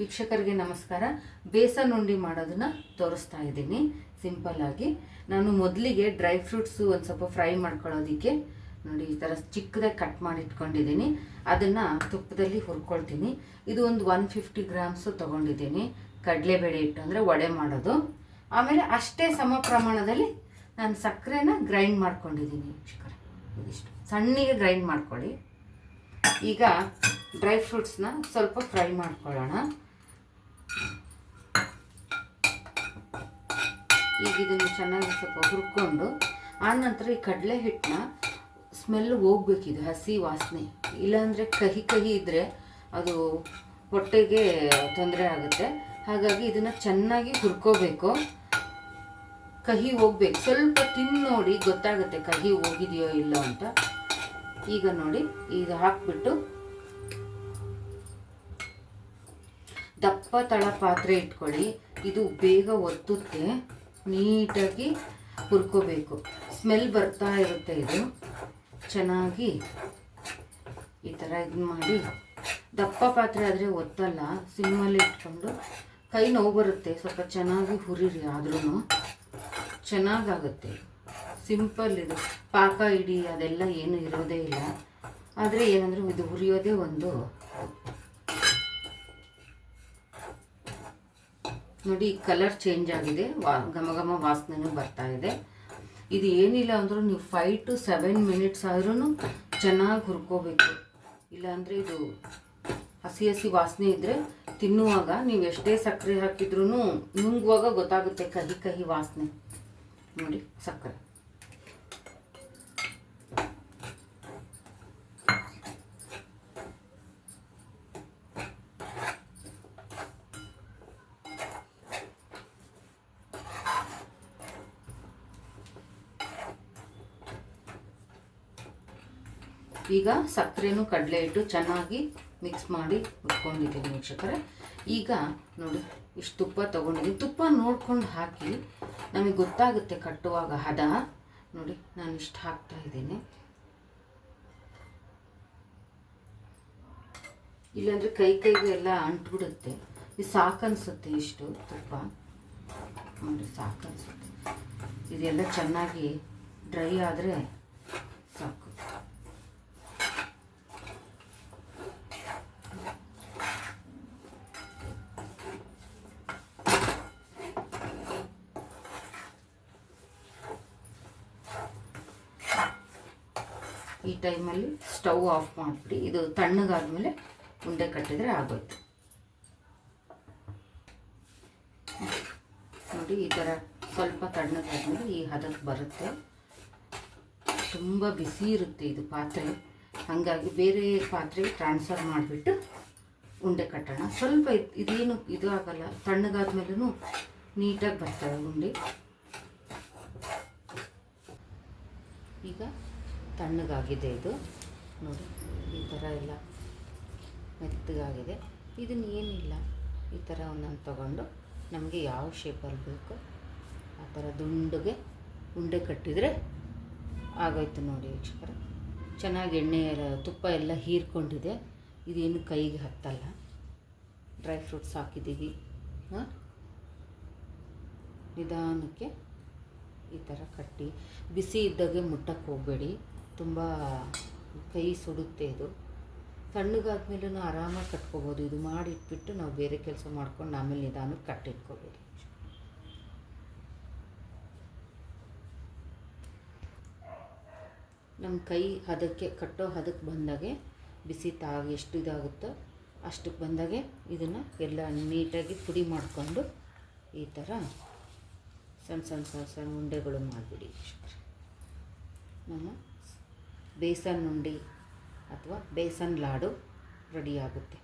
ವೀಕ್ಷಕರಿಗೆ ನಮಸ್ಕಾರ. ಬೇಸನ್ ಉಂಡಿ ಮಾಡೋದನ್ನ ತೋರಿಸ್ತಾ ಇದ್ದೀನಿ. ಆಗಿ. ನಾನು ಮೊದಲಿಗೆ ಡ್ರೈ ಫ್ರೂಟ್ಸು ಒಂದು ಸ್ವಲ್ಪ ಫ್ರೈ ಮಾಡ್ಕೊಳ್ಳೋದಕ್ಕೆ, ನೋಡಿ ಈ ಥರ ಚಿಕ್ಕದಾಗಿ ಕಟ್ ಮಾಡಿ ಇಟ್ಕೊಂಡಿದ್ದೀನಿ. ಅದನ್ನು ತುಪ್ಪದಲ್ಲಿ ಹುರ್ಕೊಳ್ತೀನಿ. ಇದು ಒಂದು ಒನ್ ಫಿಫ್ಟಿ ಗ್ರಾಮ್ಸು ತೊಗೊಂಡಿದ್ದೀನಿ. ಕಡಲೆಬೇಳೆ ಹಿಟ್ಟು ಅಂದರೆ ವಡೆ ಮಾಡೋದು. ಆಮೇಲೆ ಅಷ್ಟೇ ಸಮ ಪ್ರಮಾಣದಲ್ಲಿ ನಾನು ಸಕ್ಕರೆನ ಗ್ರೈಂಡ್ ಮಾಡ್ಕೊಂಡಿದ್ದೀನಿ ವೀಕ್ಷಕರ. ಇದಿಷ್ಟು. ಸಣ್ಣಗೆ ಗ್ರೈಂಡ್ ಮಾಡ್ಕೊಳ್ಳಿ. ಈಗ ಡ್ರೈ ಫ್ರೂಟ್ಸ್ನ ಸ್ವಲ್ಪ ಫ್ರೈ ಮಾಡ್ಕೊಳ್ಳೋಣ. ಈಗ ಇದನ್ನು ಚೆನ್ನಾಗಿ ಸ್ವಲ್ಪ ಹುರ್ಕೊಂಡು, ಆನಂತರ ಈ ಕಡಲೆ ಹಿಟ್ಟನ್ನ ಸ್ಮೆಲ್ ಹೋಗ್ಬೇಕಿದು, ಹಸಿ ವಾಸನೆ. ಇಲ್ಲಾಂದರೆ ಕಹಿ ಕಹಿ ಇದ್ದರೆ ಅದು ಹೊಟ್ಟೆಗೆ ತೊಂದರೆ ಆಗುತ್ತೆ. ಹಾಗಾಗಿ ಇದನ್ನು ಚೆನ್ನಾಗಿ ಹುರ್ಕೋಬೇಕು. ಕಹಿ ಹೋಗ್ಬೇಕು. ಸ್ವಲ್ಪ ತಿಂದು ನೋಡಿ ಗೊತ್ತಾಗುತ್ತೆ ಕಹಿ ಹೋಗಿದೆಯೋ ಇಲ್ಲೋ ಅಂತ. ಈಗ ನೋಡಿ, ಇದು ಹಾಕ್ಬಿಟ್ಟು ದಪ್ಪ ತಳ ಪಾತ್ರೆ ಇಟ್ಕೊಳ್ಳಿ. ಇದು ಬೇಗ ಒತ್ತುತ್ತೆ. ನೀಟಾಗಿ ಹುರ್ಕೋಬೇಕು. ಸ್ಮೆಲ್ ಬರ್ತಾ ಇರುತ್ತೆ ಇದು. ಚೆನ್ನಾಗಿ ಈ ಥರ ಇದು ಮಾಡಿ. ದಪ್ಪ ಪಾತ್ರೆ ಆದರೆ ಒತ್ತಲ್ಲ, ಸಿಮ್ಮಲ್ಲಿ ಇಟ್ಕೊಂಡು. ಕೈ ನೋವು ಬರುತ್ತೆ, ಸ್ವಲ್ಪ ಚೆನ್ನಾಗಿ ಹುರಿರಿ ಆದ್ರೂ ಚೆನ್ನಾಗಾಗುತ್ತೆ. ಸಿಂಪಲ್ ಇದು. ಪಾಕ, ಇಡಿ ಅದೆಲ್ಲ ಏನು ಇರೋದೇ ಇಲ್ಲ. ಆದರೆ ಏನಂದರೆ ಇದು ಹುರಿಯೋದೇ ಒಂದು ನೋಡಿ ಕಲರ್ ಚೇಂಜ್ ಆಗಿದೆ. ವಾ, ಘಮ ಘಮ ಬರ್ತಾ ಇದೆ. ಇದು ಏನಿಲ್ಲ ಅಂದರೂ ನೀವು ಫೈವ್ ಟು ಸೆವೆನ್ ಮಿನಿಟ್ಸ್ ಆದ್ರೂ ಚೆನ್ನಾಗಿ ಹುರ್ಕೋಬೇಕು. ಇಲ್ಲಾಂದರೆ ಇದು ಹಸಿ ಹಸಿ ವಾಸನೆ ಇದ್ದರೆ ತಿನ್ನುವಾಗ ನೀವು ಎಷ್ಟೇ ಸಕ್ಕರೆ ಹಾಕಿದ್ರೂ ನುಂಗುವಾಗ ಗೊತ್ತಾಗುತ್ತೆ ಕಹಿ ಕಹಿ ವಾಸನೆ. ನೋಡಿ, ಸಕ್ಕರೆ. ಈಗ ಸಕ್ಕರೆನೂ ಕಡಲೆ ಹಿಟ್ಟು ಚೆನ್ನಾಗಿ ಮಿಕ್ಸ್ ಮಾಡಿ ಉಟ್ಕೊಂಡಿದ್ದೀನಿ ವೀಕ್ಷಕರೇ. ಈಗ ನೋಡಿ, ಇಷ್ಟು ತುಪ್ಪ ತೊಗೊಂಡಿದ್ದೀನಿ. ತುಪ್ಪ ನೋಡ್ಕೊಂಡು ಹಾಕಿ ನಮಗೆ ಗೊತ್ತಾಗುತ್ತೆ ಕಟ್ಟುವಾಗ ಹದ. ನೋಡಿ, ನಾನು ಇಷ್ಟು ಹಾಕ್ತಾ ಇದ್ದೀನಿ. ಇಲ್ಲಾಂದರೆ ಕೈ ಕೈಗೆ ಎಲ್ಲ ಅಂಟ್ಬಿಡುತ್ತೆ. ಇದು ಸಾಕನ್ಸುತ್ತೆ ಇಷ್ಟು ತುಪ್ಪ. ನೋಡಿ, ಸಾಕನ್ಸುತ್ತೆ. ಇದೆಲ್ಲ ಚೆನ್ನಾಗಿ ಡ್ರೈ ಆದರೆ ಈ ಟೈಮಲ್ಲಿ ಸ್ಟವ್ ಆಫ್ ಮಾಡಿಬಿಡಿ. ಇದು ತಣ್ಣಗಾದ್ಮೇಲೆ ಉಂಡೆ ಕಟ್ಟಿದರೆ ಆಗೋಯ್ತು. ನೋಡಿ, ಈ ಥರ ಸ್ವಲ್ಪ ತಣ್ಣಗಾದ್ಮೇಲೆ ಈ ಹದಕ್ಕೆ ಬರುತ್ತೆ. ತುಂಬ ಬಿಸಿ ಇರುತ್ತೆ ಇದು ಪಾತ್ರೆ. ಹಾಗಾಗಿ ಬೇರೆ ಪಾತ್ರೆಗೆ ಟ್ರಾನ್ಸ್ಫರ್ ಮಾಡಿಬಿಟ್ಟು ಉಂಡೆ ಕಟ್ಟೋಣ. ಸ್ವಲ್ಪ ಇದ್- ಇದೇನು ಇದು ಆಗಲ್ಲ. ತಣ್ಣಗಾದ್ಮೇಲೂ ನೀಟಾಗಿ ಬರ್ತವೆ ಉಂಡೆ. ಈಗ ತಣ್ಣಗಾಗಿದೆ ಇದು. ನೋಡಿ, ಈ ಥರ ಎಲ್ಲ ಮೆತ್ತಗಾಗಿದೆ. ಇದನ್ನು ಏನಿಲ್ಲ. ಈ ಥರ ಒಂದೊಂದು ತಗೊಂಡು ನಮಗೆ ಯಾವ ಶೇಪಲ್ಲಿ ಬೇಕು, ಆ ಥರ ದುಂಡುಗೆ ಉಂಡೆ ಕಟ್ಟಿದರೆ ಆಗೋಯ್ತು ನೋಡಿ ವೀಕ್ಷಕರ. ಚೆನ್ನಾಗಿ ಎಣ್ಣೆ ತುಪ್ಪ ಎಲ್ಲ ಹೀರ್ಕೊಂಡಿದೆ. ಇದೇನು ಕೈಗೆ ಹತ್ತಲ್ಲ. ಡ್ರೈ ಫ್ರೂಟ್ಸ್ ಹಾಕಿದ್ದೀವಿ. ಹಾಂ? ನಿಧಾನಕ್ಕೆ ಈ ಥರ ಕಟ್ಟಿ ಬಿಸಿ ಇದ್ದಾಗೆ ಮುಟ್ಟಕ್ಕೆ ಹೋಗಬೇಡಿ. ತುಂಬ ಕೈ ಸುಡುತ್ತೆ ಇದು. ತಣ್ಣಗಾದ್ಮೇಲೂ ಆರಾಮಾಗಿ ಕಟ್ಕೋಬೋದು. ಇದು ಮಾಡಿಟ್ಬಿಟ್ಟು ನಾವು ಬೇರೆ ಕೆಲಸ ಮಾಡ್ಕೊಂಡು ಆಮೇಲೆ ನಿಧಾನಕ್ಕೆ ಕಟ್ಟಿಟ್ಕೋಬೋದು. ನಮ್ಮ ಕೈ ಹದಕ್ಕೆ ಕಟ್ಟೋ ಹದಕ್ಕೆ ಬಂದಾಗೆ ಬಿಸಿ ತಾಗಿ ಎಷ್ಟು ಇದಾಗುತ್ತೋ ಅಷ್ಟಕ್ಕೆ ಬಂದಾಗೆ ಇದನ್ನು ಎಲ್ಲ ನೀಟಾಗಿ ಪುಡಿ ಮಾಡಿಕೊಂಡು ಈ ಥರ ಸಣ್ಣ ಸಣ್ಣ ಸಣ್ಣ ಸಣ್ಣ ಉಂಡೆಗಳು ಮಾಡಿಬಿಡಿ. ನಮ್ಮ ಬೇಸನ್ ಉಂಡೆ ಅಥವಾ ಬೇಸನ್ ಲಾಡು ರೆಡಿ ಆಗುತ್ತೆ.